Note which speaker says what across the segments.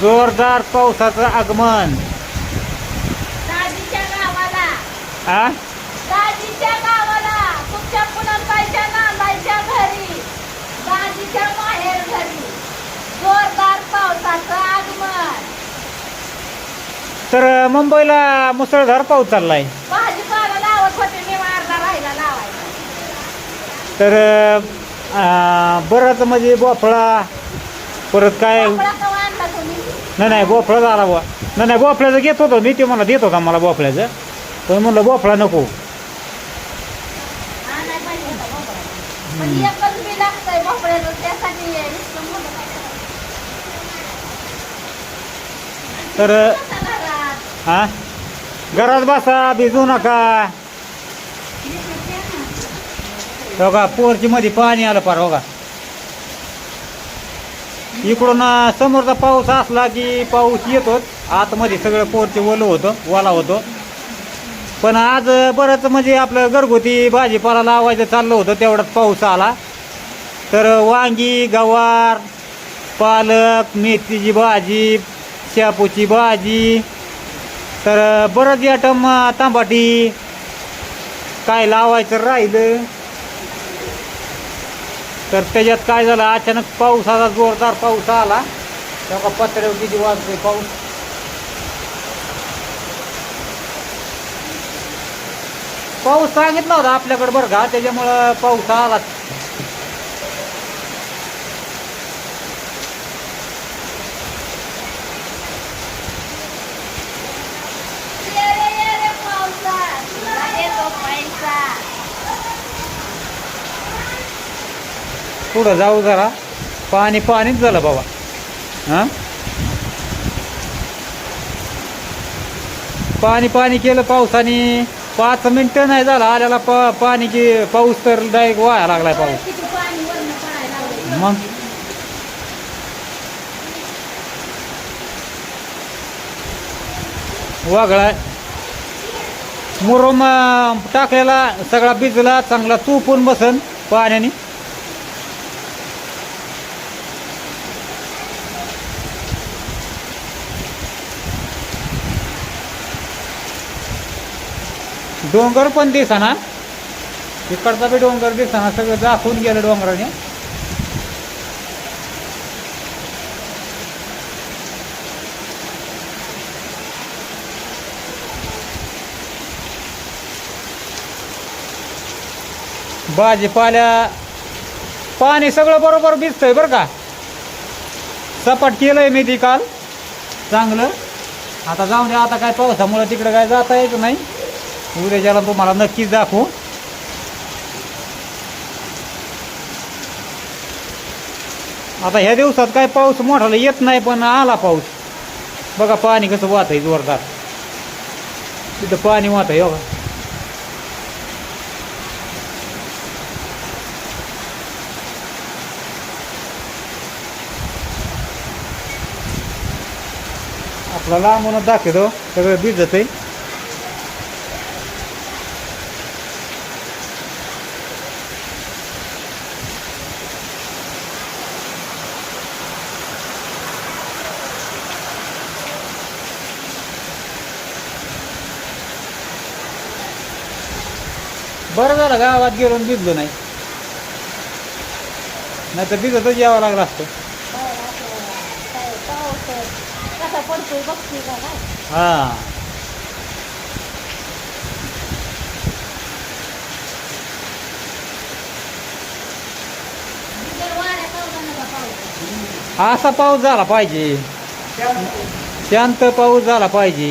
Speaker 1: जोरदार पावसाचं आगमन.
Speaker 2: दाजीच्या गावाला.
Speaker 1: आ?
Speaker 2: दाजीच्या गावाला. तुमच्या पुनमबाईच्या नांदाईच्या घरी. दाजीच्या माहेर घरी. जोरदार पावसाचं आगमन.
Speaker 1: तर मुंबईला मुसळधार पाऊस चाललाय.
Speaker 2: भाजीपाला लावत होते मी अर्धा राहिला लावायचा
Speaker 1: तर अं, बरंच म्हणजे भोपळा परत काय?
Speaker 2: कपडा कवा
Speaker 1: नाही नाही भोपळा झाला बुवा. नाही नाही भोपळ्याचं घेत होतो. मी ते मला देत होता मला भोपळ्याचं पण म्हणलं भोपळा नको? तर. हा? घरात बसा भिजू नका. हो का पोरची मध्ये पाणी आलं पार हो का? इकडून समोरचा पाऊस असला की पाऊस येतोच. आतमध्ये सगळं पोरचे ओलं होतं वाला होतो. पण आज बरंच म्हणजे आपलं घरगुती भाजीपाला लावायचं चाललं होतं तेवढाच पाऊस आला. तर वांगी गवार पालक मेथीची भाजी शापूची भाजी तर बरंच आयटम तांबाटी. काय लावायचं राहिलं? तर त्याच्यात काय झालं? अचानक पाऊस आला जोरदार पाऊस आला. तेव्हा पत्र्यावर किती वाजते पाऊस? पाऊस सांगितला होता आपल्याकडे बरं का. त्याच्यामुळं पाऊस आला पुढं जाऊ जरा. पाणी पाणीच झालं बाबा. हां? पाणी पाणी केलं पावसाने. पाच मिनटं नाही झालं आल्याला पा पाणी की पाऊस तर डायरेक्ट वाया लागलाय पाऊस. मग? वागळा. मुरुम टाकलेला सगळा भिजला चांगला चुपून बसन पाण्याने. डोंगर पण दिसाना. इकडचा बी डोंगर दिसाना सगळं दाखवून गेलं डोंगराने. भाजीपाल्या पाणी सगळं बरोबर भिजतंय बरं का. सपाट केलंय मी ती काल. चांगलं. आता जाऊन द्या आता काय पावसामुळे तिकडं काय जाता येत नाही. उद्याच्याला तुम्हाला नक्कीच दाखवू. आता ह्या दिवसात काय पाऊस मोठाला येत नाही पण आला पाऊस. बघा पाणी कसं वाहत आहे जोरदार. तिथं पाणी वाहत आहे हो. बघा आपला लांबूनच दाखवतो सगळं भिजत आहे बरं झालं गावात गेलो आणि भिजलो नाही नाही तर भिजतच यावं लागलं असतं
Speaker 2: हा कसा पडतोय बघतोय का काय?
Speaker 1: हां
Speaker 2: वाऱ्या पावसानं का पाऊस?
Speaker 1: असा पाऊस झाला पाहिजे शांत पाऊस झाला पाहिजे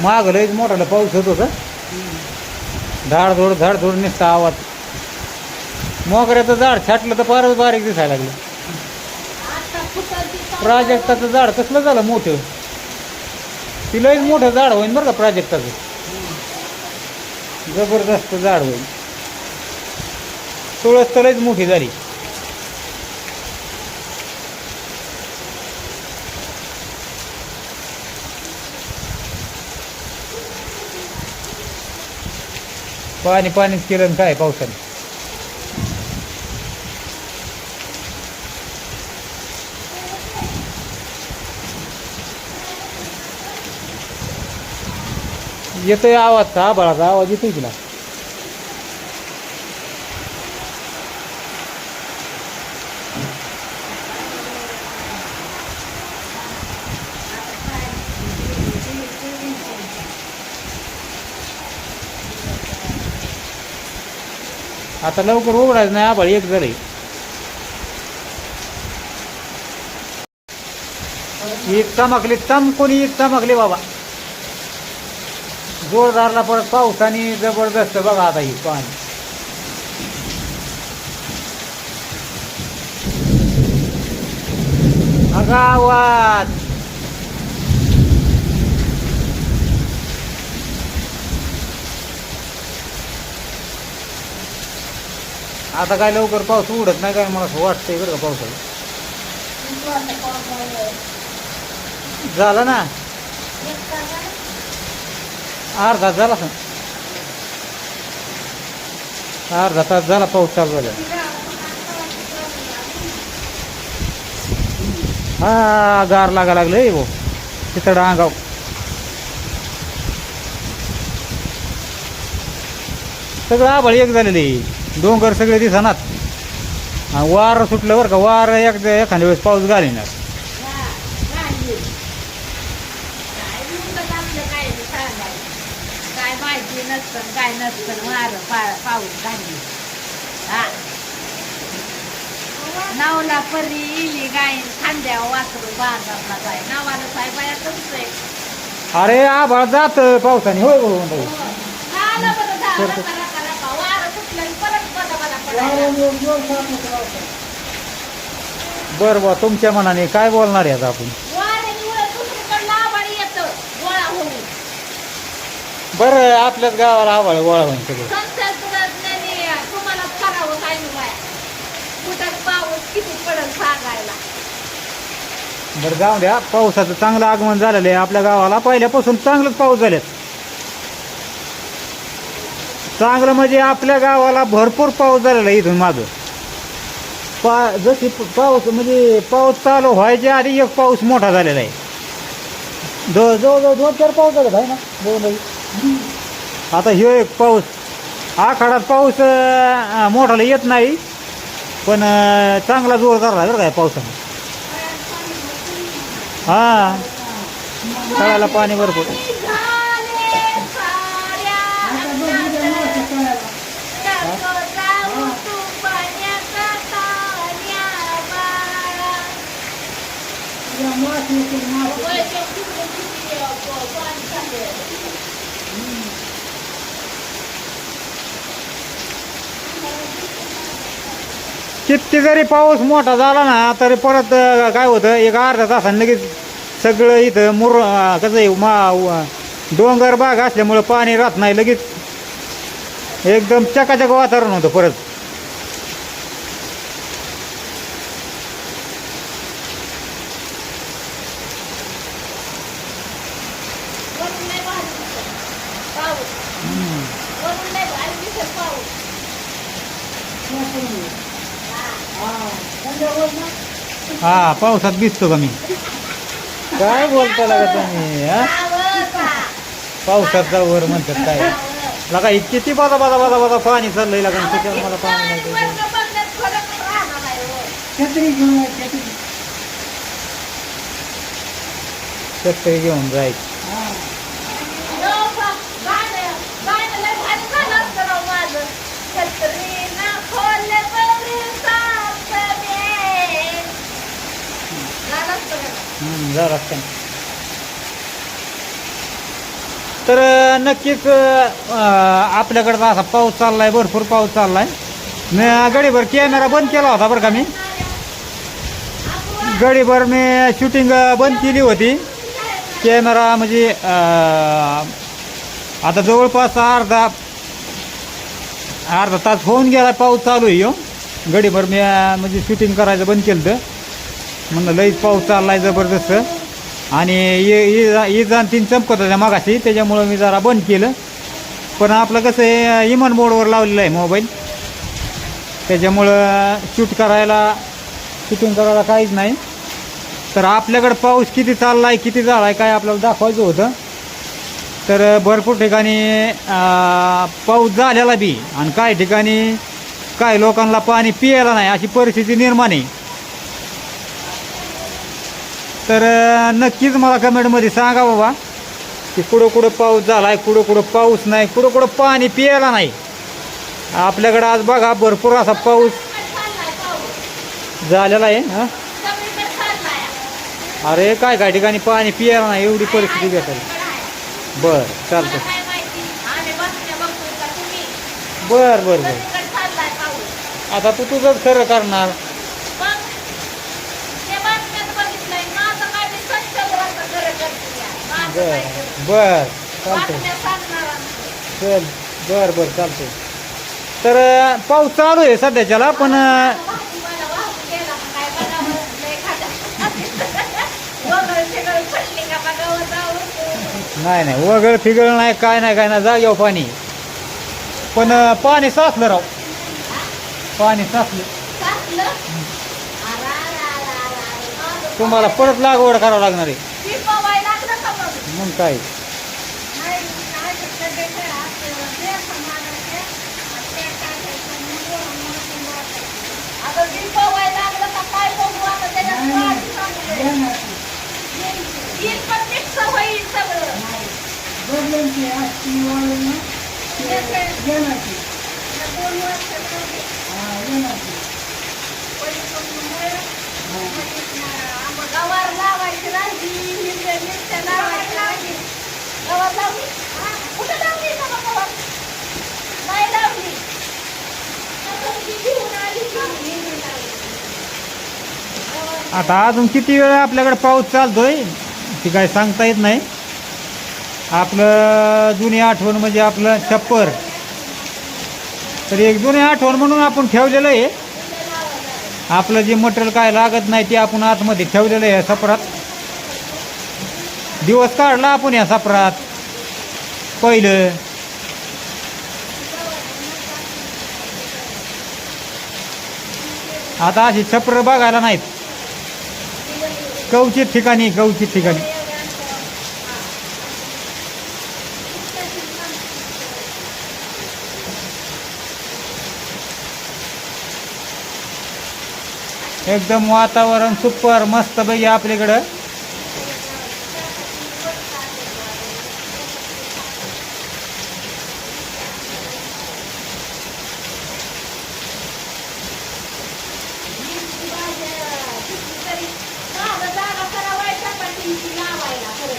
Speaker 1: माग लयच मोठाला पाऊस होत होता. झाडझोड झाडझोड निसता आवाज. मोगऱ्याचं झाड छाटलं तर फारच बारीक दिसायला लागलं. प्राजक्ताचं झाड कसलं झालं मोठं? ती लयच मोठं झाड होईन बरं का प्राजक्ताचं जबरदस्त झाड होईल तुळस तर लयच मोठी झाली. पाणी पाणीच केलं आणि काय पावसाने? येतोय आवाज का? आभाळाचा आवाज येतोय तुला आता लवकर उघडायचं नाही आभाळ एक झालंय. ईद चमकली चमकून एक चमकली बाबा. जोरदारला परत पाऊस आणि जबरदस्त बघा आता ही पाणी. गावात आता काय लवकर पाऊस उडत नाही काय मला असं वाटतंय बरं का पावसाला झाला ना? अर्धा झाला अर्धा तास झाला पाऊस चालू झाला हा गार लागा लागले भाऊ हो. तिथं अंगाव सगळं आभाळ एक झालेली डोंगर सगळे दिसणार वार सुटलं बरं का वार एक एखाद्या वेळेस पाऊस घालिणार
Speaker 2: काय नसतं वार पाऊस घाली हा नावला परी इली गाय खांद्या वासरू बाजारला जाय. नावाला साहेबाया तुमचंय
Speaker 1: अरे आभाळ जात पावसाने. होय भाऊ भाऊ.
Speaker 2: झालं बरं झालं रका, रका, रका. वारं सुटलं की परत बदा बदा पडायला.
Speaker 1: बरं बा तुमच्या मनाने काय बोलणार आहे आता आपण?
Speaker 2: बर
Speaker 1: बरं आपल्याच गावाला आभाळ गोळा होईल सगळं. बरं जाऊ द्या. पावसाचं चांगलं आगमन झालेलं आहे. आपल्या गावाला पहिल्यापासून चांगलंच पाऊस झालेत. चांगलं म्हणजे आपल्या गावाला भरपूर पाऊस झालेला इथून माझं पा जशी पाऊस म्हणजे पाऊस चालू व्हायच्या आधी एक पाऊस मोठा झालेला आहे. जवळ जवळजवळ दोन चार पाऊस झाले भाई ना दोन आता ह्यो एक पाऊस आखाडात पाऊस मोठाला येत नाही पण चांगला जोर झाला बरं काय पावसानं. हां. तळाला पाणी भरपूर
Speaker 2: झाले साऱ्या नको जाऊ तू पाण्याचा ताण्याला. होय, ते तिकडे किती,
Speaker 1: जरी पाऊस मोठा झाला ना तरी परत काय होतं एक अर्धा तासाने लगेच सगळं इथं मुर कसं आहे मा डोंगर बाग असल्यामुळं पाणी राहत नाही लगेच एकदम चकाचक वातावरण होतं परत
Speaker 2: वरून लय भारी दिसतं. पाऊस वरून पाऊस
Speaker 1: हा पावसात भिजतो का मी? काय बोलता लागत तुम्ही हा. पावसात वर म्हणतात काय. लगा इतकी किती बाजा बाजा बाजा बाजा पाणी चाललंय लागा त्याच्यावर मला पाणी
Speaker 2: आहे, हो.
Speaker 1: छत्री घेऊन जायचं
Speaker 2: हो, बा- गाणं- गाणं लय भारी झालं असतं राव माझं. छत्रीनं खोललं गौरी सासरे. झालं असतं का?
Speaker 1: हम्म, जरा तर नक्कीच आपल्याकडचा असा पाऊस चालला आहे भरपूर पाऊस चालला आहे गडीभर कॅमेरा बंद केला होता बरं का मी. गडीभर मी शूटिंग बंद केली होती. कॅमेरा म्हणजे आता जवळपास अर्धा अर्धा तास होऊन गेला पाऊस चालू आहे ह्यो. गडीभर मी म्हणजे शूटिंग करायचं बंद केलं होतं. म्हणलं लईच पाऊस चाललाय जबरदस्त. आणि ये- ये- जाण तीन चमकत होत्या मागाशी त्याच्यामुळं मी जरा बंद केलं. पण आपलं कसं आहे इमान बोर्डवर लावलेलं आहे मोबाईल. त्याच्यामुळं शूट करायला शूटिंग करायला काहीच नाही. तर आपल्याकडं पाऊस किती चालला आहे किती झाला आहे काय आपल्याला दाखवायचं होतं. तर भरपूर ठिकाणी पाऊस झालेला बी. आणि काही ठिकाणी काही लोकांना पाणी पियायला नाही. अशी परिस्थिती निर्माण आहे. तर नक्कीच मला कमेंटमध्ये सांगा बाबा की कुठं कुठं पाऊस झाला आहे कुठं कुठं पाऊस नाही कुठं कुठं पाणी पियायला नाही. आपल्याकडं आज बघा भरपूर असा पाऊस झालेला आहे हां? अरे काय काय ठिकाणी पाणी पियायला नाही एवढी परिस्थिती भेटेल बरं चालतं बरं बरं बरं. आता तू तुझंच खरं करणार
Speaker 2: मग ते बातम्यात बघितलंय माझं काय मी स्वच्छ खरं करते या. माझं
Speaker 1: बर बर चालतंय. चल बर बर चालतंय. तर पाऊस चालू आहे सध्याच्याला पण नाही नाही वगळ फिगळ नाही काय नाही काय नाही जाग्यावर पाणी. पण पाणी साचलं राव. पाणी साचलं. तुम्हाला परत लागवड करावं लागणार आहे
Speaker 2: ती पवायला लागलं का मग?
Speaker 1: काय
Speaker 2: गवार लावायची राहिली, मिरच्या लावायची लावली? कुठं लावली का मग नाही लावली.
Speaker 1: आता अजून किती वेळ आपल्याकडे पाऊस चालतोय? ती काय सांगता येत नाही. आपलं जुनी आठवण म्हणजे आपलं छप्पर. तर एक जुनी आठवण म्हणून आपण ठेवलेलं आहे. आपलं जे मटेरियल काय लागत नाही ते आपण आतमध्ये ठेवलेलं आहे या सपरात दिवस काढला आपण या सपरात पहिलं. आता अशी छप्र बघायला नाहीत. कवचित ठिकाणी कवचित ठिकाणी. एकदम वातावरण सुपर मस्त पैकी आपल्याकडं.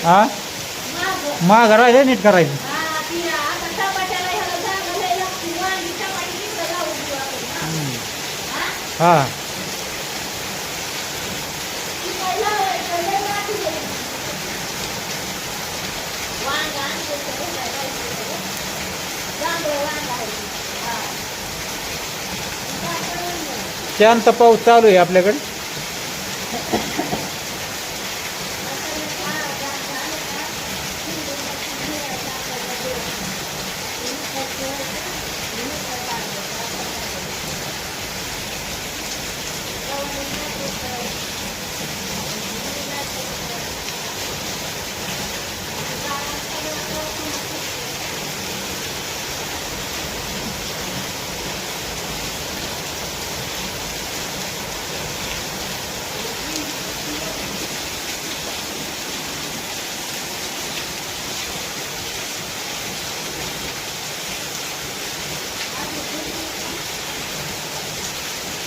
Speaker 1: हा? माग राहिले नीट करायचं. हा शांत पाऊस चालू आहे आपल्याकडे.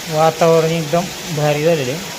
Speaker 1: वातावरण एकदम भारी झालेलं आहे.